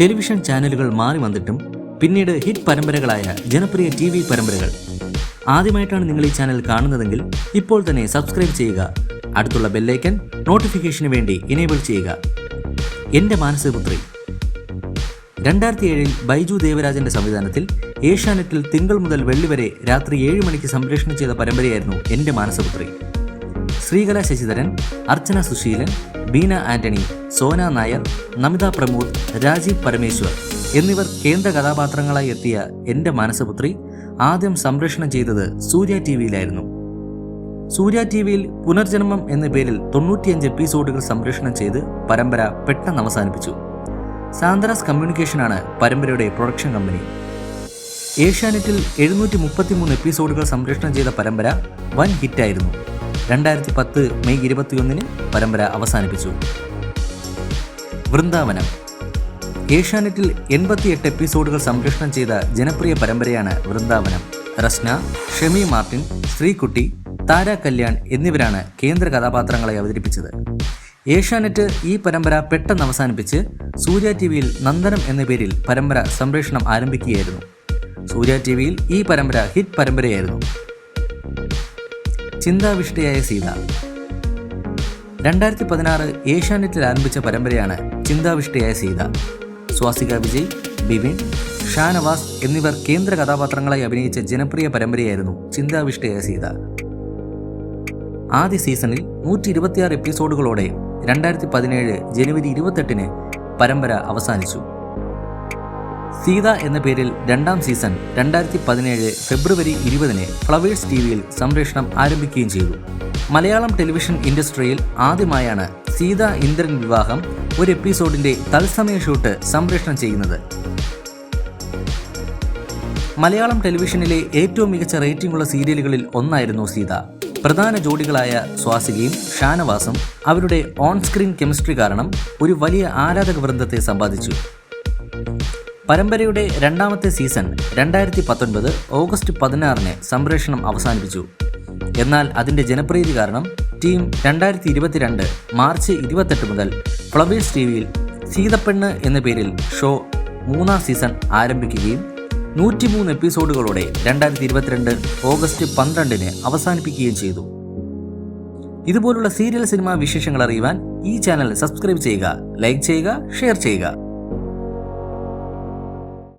Television ചാനലുകൾ മാറി വന്നിട്ടും പിന്നീട് ഹിറ്റ് പരമ്പരകളായ ജനപ്രിയ ടി വി പരമ്പരകൾ. ആദ്യമായിട്ടാണ് നിങ്ങൾ ഈ ചാനൽ കാണുന്നതെങ്കിൽ ഇപ്പോൾ തന്നെ സബ്സ്ക്രൈബ് ചെയ്യുക. അടുത്തുള്ള ബെല്ലൈക്കൻ നോട്ടിഫിക്കേഷന് വേണ്ടി ഇനേബിൾ ചെയ്യുക. എന്റെ മാനസപുത്രി രണ്ടായിരത്തി ഏഴിൽ ബൈജു ദേവരാജന്റെ സംവിധാനത്തിൽ ഏഷ്യാനെറ്റിൽ തിങ്കൾ മുതൽ വെള്ളി വരെ രാത്രി ഏഴ് മണിക്ക് സംപ്രേഷണം ചെയ്ത പരമ്പരയായിരുന്നു എന്റെ മാനസപുത്രി. ശ്രീകല ശശിധരൻ അർച്ചന സുശീലൻ ബീന ആന്റണി സോന നായർ നമിത പ്രമോദ് രാജീവ് പരമേശ്വർ എന്നിവർ കേന്ദ്ര കഥാപാത്രങ്ങളായി എത്തിയ എന്റെ മാനസപുത്രി ആദ്യം സംപ്രേഷണം ചെയ്തത് സൂര്യ ടി വിയിലായിരുന്നു. സൂര്യ ടി വിയിൽ പുനർജന്മം എന്ന പേരിൽ തൊണ്ണൂറ്റിയഞ്ച് എപ്പിസോഡുകൾ സംപ്രേഷണം ചെയ്ത് പരമ്പര പെട്ടെന്ന് അവസാനിപ്പിച്ചു. സാന്ദ്രാസ് കമ്മ്യൂണിക്കേഷനാണ് പരമ്പരയുടെ പ്രൊഡക്ഷൻ കമ്പനി. ഏഷ്യാനെറ്റിൽ എഴുന്നൂറ്റി മുപ്പത്തിമൂന്ന് എപ്പിസോഡുകൾ സംപ്രേഷണം ചെയ്ത പരമ്പര വൻ ഹിറ്റായിരുന്നു. രണ്ടായിരത്തി പത്ത് മെയ് ഇരുപത്തിയൊന്നിന് പരമ്പര അവസാനിപ്പിച്ചു. വൃന്ദാവനം. ഏഷ്യാനെറ്റിൽ എൺപത്തിയെട്ട് എപ്പിസോഡുകൾ സംപ്രേഷണം ചെയ്ത ജനപ്രിയ പരമ്പരയാണ് വൃന്ദാവനം. റസ്ന ഷെമി മാർട്ടിൻ ശ്രീകുട്ടി താര കല്യാൺ എന്നിവരാണ് കേന്ദ്ര കഥാപാത്രങ്ങളെ അവതരിപ്പിച്ചത്. ഏഷ്യാനെറ്റ് ഈ പരമ്പര പെട്ടെന്ന് അവസാനിപ്പിച്ച് സൂര്യ ടി വിയിൽ നന്ദനം എന്ന പേരിൽ പരമ്പര സംപ്രേഷണം ആരംഭിക്കുകയായിരുന്നു. സൂര്യ ടി വിയിൽ ഈ പരമ്പര ഹിറ്റ് പരമ്പരയായിരുന്നു. ചിന്താവിഷ്ടയായ സീത. രണ്ടായിരത്തി പതിനാറ് ഏഷ്യാനെറ്റിൽ ആരംഭിച്ച പരമ്പരയാണ് ചിന്താവിഷ്ടയായ സീത. സ്വാസിക വിജയ് ബിബിൻ ഷാനവാസ് എന്നിവർ കേന്ദ്ര കഥാപാത്രങ്ങളായി അഭിനയിച്ച ജനപ്രിയ പരമ്പരയായിരുന്നു ചിന്താവിഷ്ടയായ സീത. ആദ്യ സീസണിൽ നൂറ്റി ഇരുപത്തിയാറ് എപ്പിസോഡുകളോടെ രണ്ടായിരത്തി പതിനേഴ് ജനുവരി ഇരുപത്തെട്ടിന് പരമ്പര അവസാനിച്ചു. സീത എന്ന പേരിൽ രണ്ടാം സീസൺ രണ്ടായിരത്തി പതിനേഴ് ഫെബ്രുവരി ഇരുപതിന് ഫ്ലവേഴ്സ് ടി വിയിൽ സംപ്രേഷണം ആരംഭിക്കുകയും ചെയ്തു. മലയാളം ടെലിവിഷൻ ഇൻഡസ്ട്രിയിൽ ആദ്യമായാണ് സീത ഇന്ദ്രൻ വിവാഹം ഒരു എപ്പിസോഡിന്റെ തത്സമയ ഷൂട്ട് സംപ്രേഷണം ചെയ്യുന്നത്. മലയാളം ടെലിവിഷനിലെ ഏറ്റവും മികച്ച റേറ്റിംഗ് ഉള്ള സീരിയലുകളിൽ ഒന്നായിരുന്നു സീത. പ്രധാന ജോഡികളായ സ്വാസികയും ഷാനവാസും അവരുടെ ഓൺ സ്ക്രീൻ കെമിസ്ട്രി കാരണം ഒരു വലിയ ആരാധക വൃന്ദത്തെ സമ്പാദിച്ചു. പരമ്പരയുടെ രണ്ടാമത്തെ സീസൺ രണ്ടായിരത്തി പത്തൊൻപത് ഓഗസ്റ്റ് പതിനാറിന് സംപ്രേഷണം അവസാനിപ്പിച്ചു. എന്നാൽ അതിന്റെ ജനപ്രീതി കാരണം ടീം രണ്ടായിരത്തി ഇരുപത്തിരണ്ട് മാർച്ച് ഇരുപത്തെട്ട് മുതൽ ഫ്ലവേഴ്സ് ടി വിയിൽ സീതപ്പെണ്ണ് എന്ന പേരിൽ ഷോ മൂന്നാം സീസൺ ആരംഭിക്കുകയും നൂറ്റിമൂന്ന് എപ്പിസോഡുകളോടെ രണ്ടായിരത്തി ഇരുപത്തിരണ്ട് ഓഗസ്റ്റ് പന്ത്രണ്ടിന് അവസാനിപ്പിക്കുകയും ചെയ്തു. ഇതുപോലുള്ള സീരിയൽ സിനിമാ വിശേഷങ്ങൾ അറിയുവാൻ ഈ ചാനൽ സബ്സ്ക്രൈബ് ചെയ്യുക ലൈക്ക് ചെയ്യുക ഷെയർ ചെയ്യുക.